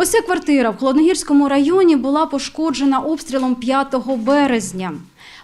Ось ця квартира в Холодногірському районі була пошкоджена обстрілом 5 березня.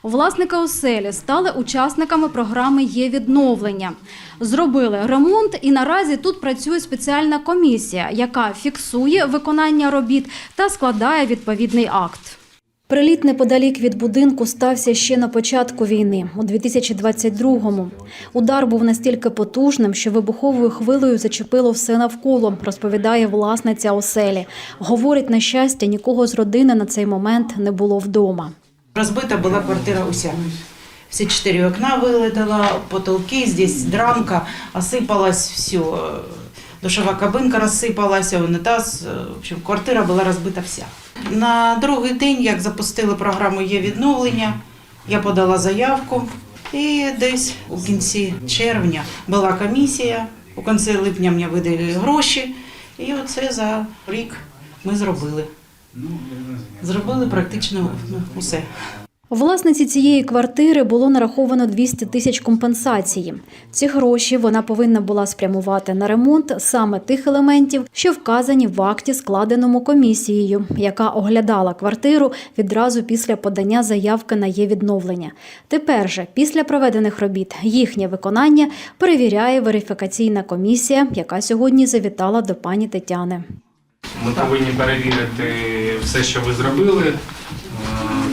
Власники оселі стали учасниками програми «Є відновлення». Зробили ремонт і наразі тут працює спеціальна комісія, яка фіксує виконання робіт та складає відповідний акт. Приліт неподалік від будинку стався ще на початку війни, у 2022-му. Удар був настільки потужним, що вибуховою хвилею зачепило все навколо, розповідає власниця оселі. Говорить, на щастя, нікого з родини на цей момент не було вдома. Разбита была квартира уся. Все четыре окна вылетело, потолки, здесь дранка, осыпалось все. Душова кабинка розсипалася, унітаз. В общем, квартира була розбита вся. На другий день, як запустили програму Є відновлення, я подала заявку. І десь у кінці червня була комісія, у кінці липня мені видали гроші. І оце за рік ми зробили. Зробили практично ну, усе. Власниці цієї квартири було нараховано 200 тисяч компенсації. Ці гроші вона повинна була спрямувати на ремонт саме тих елементів, що вказані в акті, складеному комісією, яка оглядала квартиру відразу після подання заявки на її відновлення. Тепер же, після проведених робіт, їхнє виконання перевіряє верифікаційна комісія, яка сьогодні завітала до пані Тетяни. Ми повинні перевірити все, що ви зробили,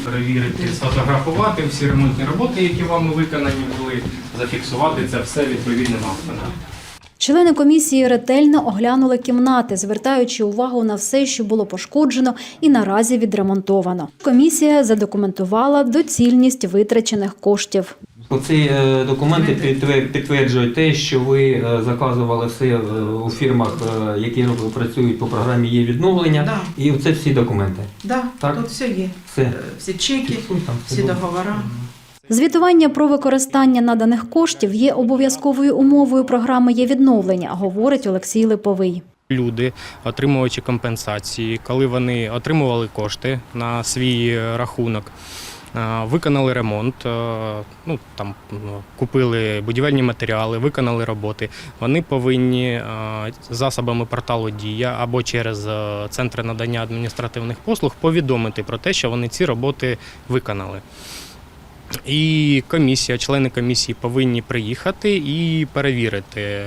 перевірити, сфотографувати всі ремонтні роботи, які вами виконані були, зафіксувати це все відповідним актом. Члени комісії ретельно оглянули кімнати, звертаючи увагу на все, що було пошкоджено і наразі відремонтовано. Комісія задокументувала доцільність витрачених коштів. Оці е, документи підтверджують те, що ви е, заказували все е, у фірмах, е, які працюють по програмі є відновлення, Да. і це всі документи. Да, Так. тут все є. Все. Всі чеки, Там все всі договори. Звітування про використання наданих коштів є обов'язковою умовою програми є відновлення, говорить Олексій Липовий. Люди, отримуючи компенсації, коли вони отримували кошти на свій рахунок, виконали ремонт, е, ну там купили будівельні матеріали, виконали роботи. Вони повинні е, засобами порталу Дія або через е, центри надання адміністративних послуг повідомити про те, що вони ці роботи виконали. І комісія, члени комісії повинні приїхати і перевірити,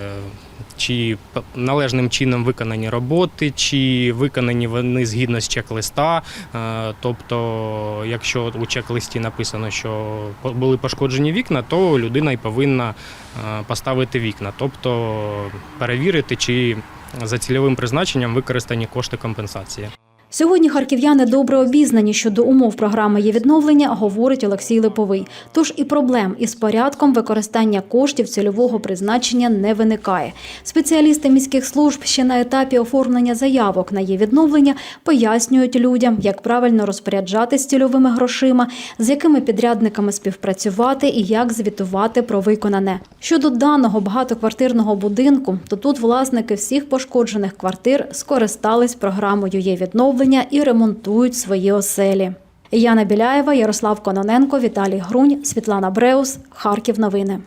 чи належним чином виконані роботи, чи виконані вони згідно з чек-листа. Е, Тобто, якщо у чек-листі написано, що були пошкоджені вікна, то людина й повинна е, поставити вікна, тобто перевірити, чи за цільовим призначенням використані кошти компенсації. Сьогодні харків'яни добре обізнані щодо умов програми є відновлення, говорить Олексій Липовий. Тож і проблем із порядком використання коштів цільового призначення не виникає. Спеціалісти міських служб ще на етапі оформлення заявок на її відновлення пояснюють людям, як правильно розпоряджатись цільовими грошима, з якими підрядниками співпрацювати і як звітувати про виконане. Щодо даного багатоквартирного будинку, то тут власники всіх пошкоджених квартир скористались програмою є відновлення і ремонтують свої оселі. Яна Біляєва, Ярослав Кононенко, Віталій Грунь, Світлана Бреус, Харків. Новини.